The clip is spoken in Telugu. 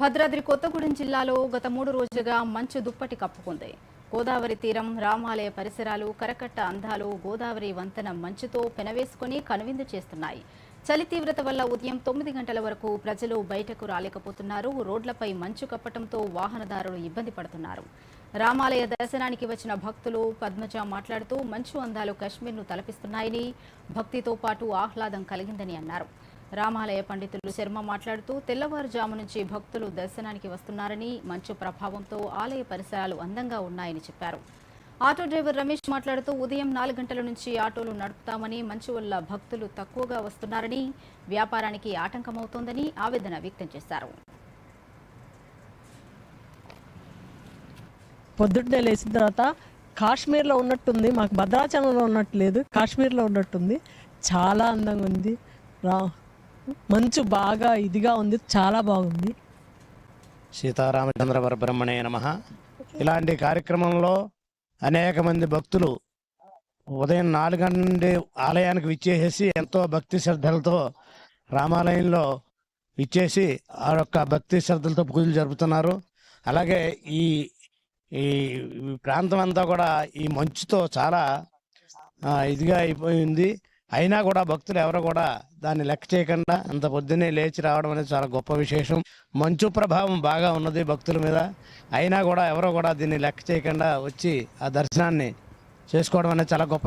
భద్రాద్రి కొత్తగూడెం జిల్లాలో గత మూడు రోజులుగా మంచు దుప్పటి కప్పుకుంది. గోదావరి తీరం రామాలయ పరిసరాలు కరకట్ట అందాలు గోదావరి వంతెన మంచుతో పెనవేసుకుని కనువిందు చేస్తున్నాయి. చలి తీవ్రత వల్ల ఉదయం తొమ్మిది గంటల వరకు ప్రజలు బయటకు రాలేకపోతున్నారు. రోడ్లపై మంచు కప్పటంతో వాహనదారులు ఇబ్బంది పడుతున్నారు. రామాలయ దర్శనానికి వచ్చిన భక్తులు పద్మజ మాట్లాడుతూ మంచు అందాలు కశ్మీర్ను తలపిస్తున్నాయని భక్తితో పాటు ఆహ్లాదం కలిగిందని అన్నారు. రామాలయ పండితులు శర్మ మాట్లాడుతూ తెల్లవారుజాము నుంచి భక్తులు దర్శనానికి వస్తున్నారని మంచు ప్రభావంతో ఆలయ పరిసరాలు అందంగా ఉన్నాయని చెప్పారు. ఆటో డ్రైవర్ రమేష్ మాట్లాడుతూ ఉదయం నాలుగు గంటల నుంచి ఆటోలు నడుపుతామని మంచు వల్ల భక్తులు తక్కువగా వస్తున్నారని వ్యాపారానికి ఆటంకమవుతోందని ఆవేదన వ్యక్తం చేశారు. పొద్దున్నే లేచిన తర్వాత కాశ్మీర్లో ఉన్నట్టుంది మాకు భద్రాచలంలో ఉన్నట్టు లేదు కాశ్మీర్లో ఉన్నట్టుంది. చాలా అందంగా ఉంది. రా మంచు బాగా ఇదిగా ఉంది చాలా బాగుంది. సీతారామచంద్ర పరబ్రహ్మణే నమ. ఇలాంటి కార్యక్రమంలో అనేక మంది భక్తులు ఉదయం నాలుగు గంటల నుండి ఆలయానికి విచ్చేసేసి ఎంతో భక్తి శ్రద్ధలతో రామాలయంలో విచ్చేసి ఆ యొక్క భక్తి శ్రద్ధలతో పూజలు జరుపుతున్నారు. అలాగే ఈ ఈ ప్రాంతం అంతా కూడా ఈ మంచుతో చాలా ఇదిగా అయిపోయింది. అయినా కూడా భక్తులు ఎవరు కూడా దాన్ని లెక్క చేయకుండా అంత పొద్దున్నే లేచి రావడం అనేది చాలా గొప్ప విశేషం. మంచు ప్రభావం బాగా ఉన్నది భక్తుల మీద. అయినా కూడా ఎవరో కూడా దీన్ని లెక్క చేయకుండా వచ్చి ఆ దర్శనాన్ని చేసుకోవడం అనేది చాలా గొప్ప